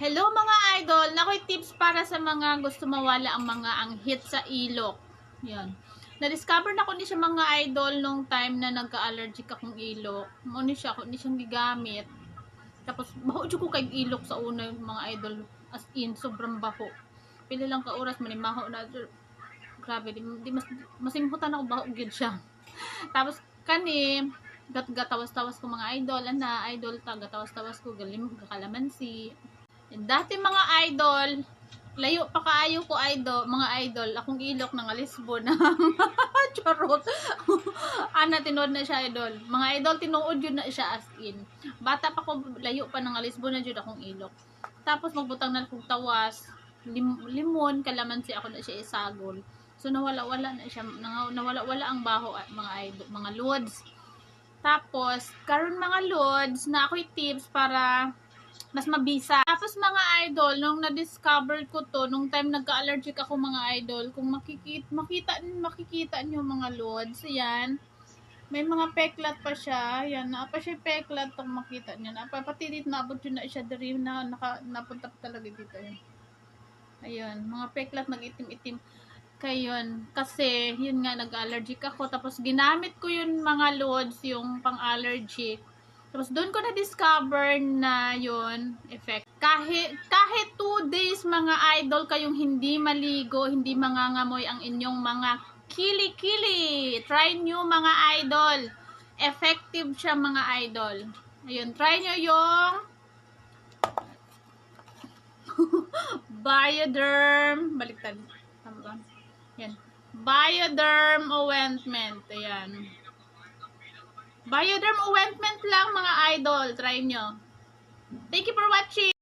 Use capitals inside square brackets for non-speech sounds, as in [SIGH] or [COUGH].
Hello mga idol! Nakoy tips para sa mga gusto mawala ang mga anghit sa ilok. Yan. Na-discover na ko ni siya mga idol nung time na nagka-allergic akong ilok. Mo ni siya, ko ni siyang gigamit. Tapos, baho ko kay ilok sa una mga idol. As in, sobrang baho. Pila lang ka oras, manimaho na. Grabe, di, di mas, masimhutan ako baho gid siya. [LAUGHS] Tapos, kani, gat gatawas-tawas ko mga idol, ana, idol ta, gatawas-tawas ko, galim, kalamansi, Dati mga idol, layo pa kaayo ko idol, mga idol, akong ilok ng Lisbon. [LAUGHS] Charot. Ana tinod na siya idol. Mga idol tinuod yun na siya as in. Bata pa ko layo pa ng Lisbon na jud akong ilok. Tapos magbutang na kong tawas, lim- limon, kalamansi ako na siya isagol. So nawala-wala na siya, nawala-wala ang baho at mga idol, mga loads. Tapos, karon mga loads na ako'y tips para mas mabisa. Tapos mga idol, nung na-discover ko to, nung time nagka-allergic ako mga idol, kung makikita, makita, makikita nyo mga loads, yan, may mga peklat pa siya, yan, na pa siya peklat, kung makita nyo, na, pati dito, naabot yun na siya, dari na, naka, napunta talaga dito, yan. Ayun, mga peklat, nag-itim-itim. Kayon, kasi, yun nga, nag-allergic ako, tapos ginamit ko yun mga loads, yung pang-allergic, tapos doon ko na-discover na yon effect. Kahit kahit 2 days mga idol kayong hindi maligo, hindi mangangamoy ang inyong mga kili-kili. Try nyo mga idol. Effective siya mga idol. Ayun, try nyo yung [LAUGHS] Bioderm. Baliktad. Tama? Yan. Bioderm ointment. Ayan. Bioderm ointment lang idol. Try nyo. Thank you for watching.